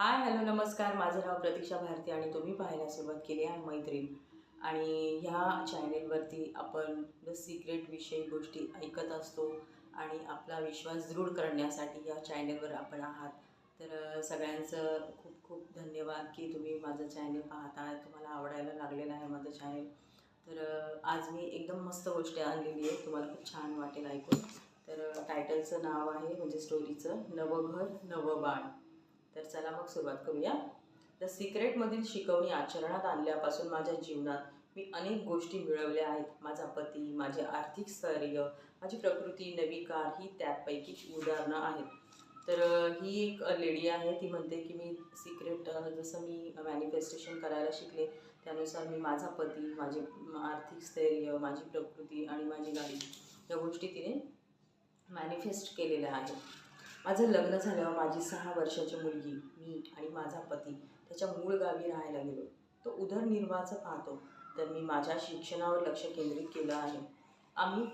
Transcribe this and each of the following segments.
Hi hello नमस्कार. माझं नाव प्रतीक्षा भारती आणि तुम्ही पाहायला सुरुवात केली आहे मैत्रीण. आणि ह्या चॅनेलवरती आपण द सिक्रेट विषयी गोष्टी ऐकत असतो आणि आपला विश्वास दृढ करण्यासाठी या चॅनेलवर आपण आहात. तर सगळ्यांचं खूप खूप धन्यवाद की तुम्ही माझं चॅनेल पाहता तुम्हाला आवडायला लागलेलं आहे माझं चॅनेल तर आज मी एकदम मस्त गोष्ट आणलेली आहे. तुम्हाला खूप छान वाटेल ऐकून. तर टायटलचं नाव आहे म्हणजे स्टोरीचं नवं घर नवं बाळ तर चला मग सुरुवात करूया. द सिक्रेटमधील शिकवणी आचरणात आणल्यापासून माझ्या जीवनात मी अनेक गोष्टी मिळवल्या आहेत. माझा पती माझे आर्थिक स्थैर्य माझी प्रकृती नवी कार ही त्यापैकी उदाहरणं आहेत. तर ही एक लेडी आहे. ती म्हणते की मी सिक्रेट जसं मी मॅनिफेस्टेशन करायला शिकले त्यानुसार मी माझा पती माझे आर्थिक स्थैर्य माझी प्रकृती आणि माझी गाडी या गोष्टी तिने मॅनिफेस्ट केलेल्या आहेत. माझं लग्न झाल्यावर माझी सहा वर्षाची मुलगी मी आणि माझा पती त्याच्या मूळ गावी राहायला गेलो. तो उदरनिर्वाहाचं पाहतो. तर मी माझ्या शिक्षणावर लक्ष केंद्रित केलं आहे. आम्ही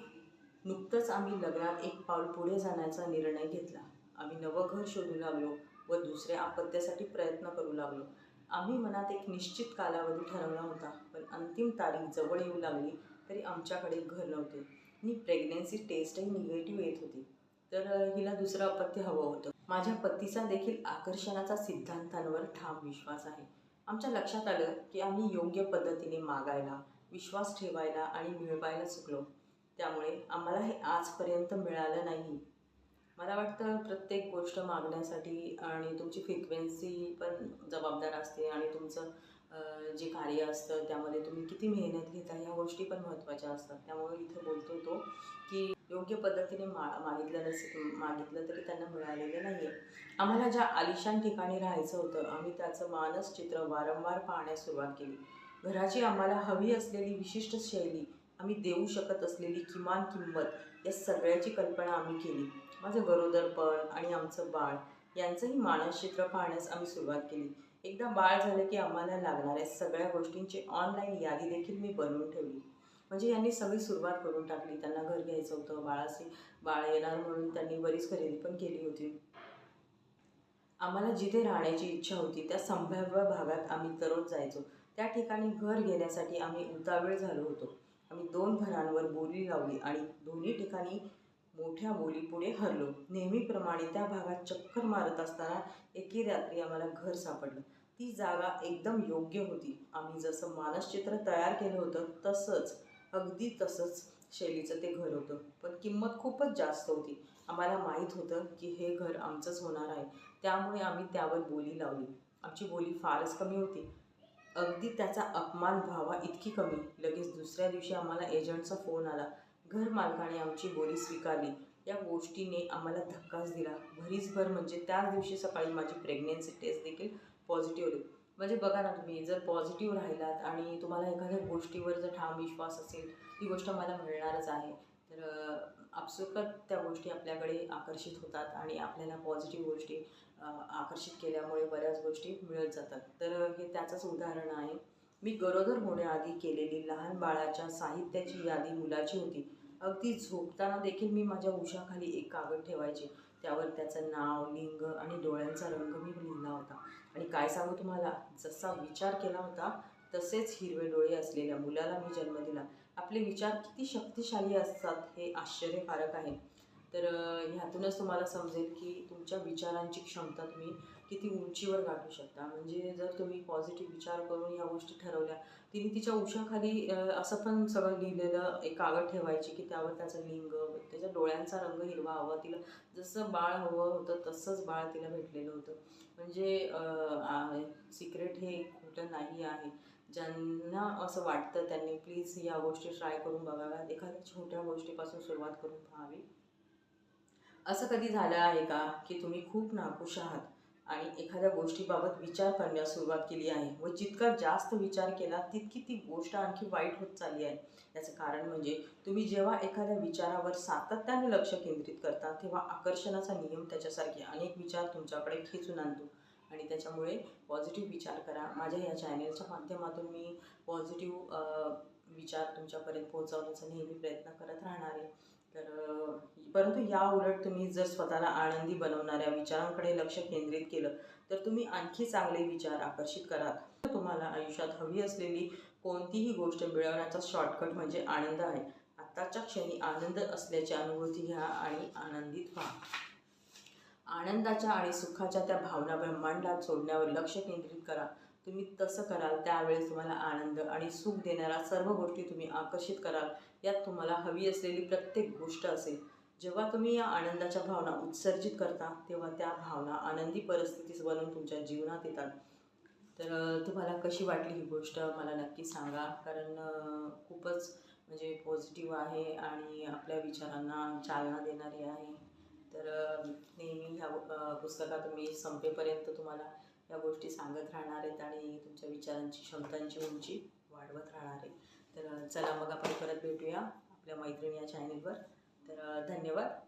नुकतंच आम्ही लग्नात एक पाऊल पुढे जाण्याचा निर्णय घेतला. आम्ही नवं घर शोधू लागलो व दुसऱ्या अपत्यासाठी प्रयत्न करू लागलो. आम्ही मनात एक निश्चित कालावधी ठरवला होता पण अंतिम तारीख जवळ येऊ लागली तरी आमच्याकडे घर नव्हते. आणि प्रेग्नेन्सी टेस्टही निगेटिव्ह येत होती. तर हिला दुसरं अपत्य हवं होतं. माझ्या पतीचा देखील आकर्षणाचा सिद्धांतांवर ठाम विश्वास आहे. आमच्या लक्षात आलं की आम्ही योग्य पद्धतीने मागायला विश्वास ठेवायला आणि मिळवायला चुकलो. त्यामुळे आम्हाला हे आजपर्यंत मिळालं नाही. मला वाटतं प्रत्येक गोष्ट मागण्यासाठी आणि तुमची फ्रिक्वेन्सी पण जबाबदार असते आणि तुमचं जे कार्य असतं त्यामध्ये तुम्ही किती मेहनत घेता ह्या गोष्टी पण महत्त्वाच्या असतात. त्यामुळे इथे बोलतो तो की योग्य पद्धतीने मा मागितलं नसे मागितलं तरी त्यांना मिळालेलं नाही आहे आम्हाला ज्या आलिशान ठिकाणी राहायचं होतं आम्ही त्याचं मानस चित्र वारंवार पाहण्यास सुरुवात केली. घराची आम्हाला हवी असलेली विशिष्ट शैली आम्ही देऊ शकत असलेली किमान किंमत या सगळ्याची कल्पना आम्ही केली. माझं गरोदरपण आणि आमचं बाळ यांचंही मानसचित्र पाहण्यास आम्ही सुरुवात केली. एकदा बाळ झालं की आम्हाला लागणाऱ्या सगळ्या गोष्टींची ऑनलाईन यादी देखील मी बनवून ठेवली. म्हणजे यांनी सगळी सुरुवात करून टाकली. त्यांना घर घ्यायचं होतं. बाळाशी बाळ येणार म्हणून त्यांनी बरीच खरेदी पण केली होती. आम्हाला जिथे राहण्याची इच्छा होती त्या संभाव्य भागात आम्ही दररोज जायचो. त्या ठिकाणी घर घेण्यासाठी आम्ही उतावीळ झालो होतो. आम्ही दोन घरांवर बोली लावली आणि दोन्ही ठिकाणी मोठ्या बोलीपुढे हरलो. नेहमीप्रमाणे त्या भागात चक्कर मारत असताना एके रात्री आम्हाला घर सापडलं. ती जागा एकदम योग्य होती. आम्ही जसं मानसचित्र तयार केलं होतं तसंच अगदी तसंच शैलीचं ते घर होतं. पण किंमत खूपच जास्त होती. आम्हाला माहीत होतं की हे घर आमचंच होणार आहे. त्यामुळे आम्ही त्यावर बोली लावली. आमची बोली फारच कमी होती. अगदी त्याचा अपमान व्हावा इतकी कमी. लगेच दुसऱ्या दिवशी आम्हाला एजंटचा फोन आला. घर मालकाने आमची बोली स्वीकारली. या गोष्टीने आम्हाला धक्काच दिला. भरीसभर म्हणजे त्याच दिवशी सकाळी माझी प्रेग्नेन्सी टेस्ट देखील पॉझिटिव्ह आली म्हणजे बघा ना तुम्ही जर पॉझिटिव्ह राहिलात आणि तुम्हाला एखाद्या गोष्टीवर जर ठाम विश्वास असेल ती गोष्ट मला मिळणारच आहे. तर आपसुकत त्या गोष्टी आपल्याकडे आकर्षित होतात आणि आपल्याला पॉझिटिव्ह गोष्टी आकर्षित केल्यामुळे बऱ्याच गोष्टी मिळत जातात. तर हे त्याचंच उदाहरण आहे. मी गरोदर होण्याआधी केलेली लहान बाळाच्या साहित्याची यादी मुलाची होती. अगदी झोपताना देखील मी माझ्या उशाखाली एक कागद ठेवायचे. त्यावर त्याचं नाव लिंग आणि डोळ्यांचा रंग मी लिहिला होता. आणि काय सांगू तुम्हाला? जसा विचार केला होता तसेच हिरवे डोळे असलेल्या मुलाला मी जन्म दिला. आपले विचार किती शक्तिशाली असतात हे आश्चर्यकारक आहे. तर ह्यातूनच तुम्हाला समजेल की तुमच्या विचारांची क्षमता तुम्ही किती उंचीवर गाठू शकता. म्हणजे जर तुम्ही पॉझिटिव्ह विचार करून ह्या गोष्टी ठरवल्या तिने तिच्या उशाखाली असं पण सगळं लिहिलेलं एक कागद ठेवायची की त्यावर त्याचं लिंग त्याच्या डोळ्यांचा रंग हिरवा हवा तिला जसं बाळ हवं होतं तसंच बाळ तिला भेटलेलं होतं. म्हणजे सिक्रेट हे खोटं नाही आहे. ज्यांना असं वाटतं त्यांनी प्लीज या गोष्टी ट्राय करून बघाव्यात. एखाद्या छोट्या गोष्टीपासून सुरुवात करून पाहावी. असं कधी झालं आहे का की तुम्ही खूप नाखुश आहात आणि एखाद्या गोष्टीबाबत विचार करण्यास सुरुवात केली आहे व जितका जास्त विचार केला तितकी ती गोष्ट आणखी वाईट होत चालली आहे? याचं कारण म्हणजे तुम्ही जेव्हा एखाद्या विचारावर सातत्याने लक्ष केंद्रित करता तेव्हा आकर्षणाचा नियम त्याच्यासारखे अनेक विचार तुमच्याकडे खेचून आणतो. आणि त्याच्यामुळे पॉझिटिव्ह विचार करा. माझ्या या चॅनेलच्या माध्यमातून मी पॉझिटिव्ह विचार तुमच्यापर्यंत पोहोचवण्याचा नेहमी प्रयत्न करत राहणार आहे. तर परंतु या उलट तुम्ही जर स्वतःला आनंदी बनवणाऱ्या विचारांकडे लक्ष केंद्रित केलं तर तुम्ही आणखी चांगले विचार आकर्षित कराल. तुम्हाला आयुष्यात हवी असलेली कोणतीही गोष्ट मिळवण्याचा शॉर्टकट म्हणजे आनंद आहे. आत्ताच्या क्षणी आनंद असल्याची अनुभूती घ्या आणि आनंदित व्हा. आनंदाच्या आणि सुखाच्या त्या भावना ब्रह्मांडात सोडण्यावर लक्ष केंद्रित करा. तुम्ही तसं कराल त्यावेळेस तुम्हाला आनंद आणि सुख देणाऱ्या सर्व गोष्टी तुम्ही आकर्षित कराल. यात तुम्हाला हवी असलेली प्रत्येक गोष्ट असेल. जेव्हा तुम्ही या आनंदाच्या भावना उत्सर्जित करता तेव्हा त्या भावना आनंदी परिस्थितीस बनून तुमच्या जीवनात येतात. तर तुम्हाला कशी वाटली ही गोष्ट? मला नक्की सांगा. कारण खूपच म्हणजे पॉझिटिव्ह आहे आणि आपल्या विचारांना चालना देणारी आहे. तर नेहमी ह्या पुस्तकात मी संपेपर्यंत तुम्हाला या गोष्टी सांगत राहणार आहेत आणि तुमच्या विचारांची क्षमतांची उंची वाढवत राहणार आहे. तर चला मग आपण परत भेटूया आपल्या मैत्रिणी या चॅनेलवर तर धन्यवाद.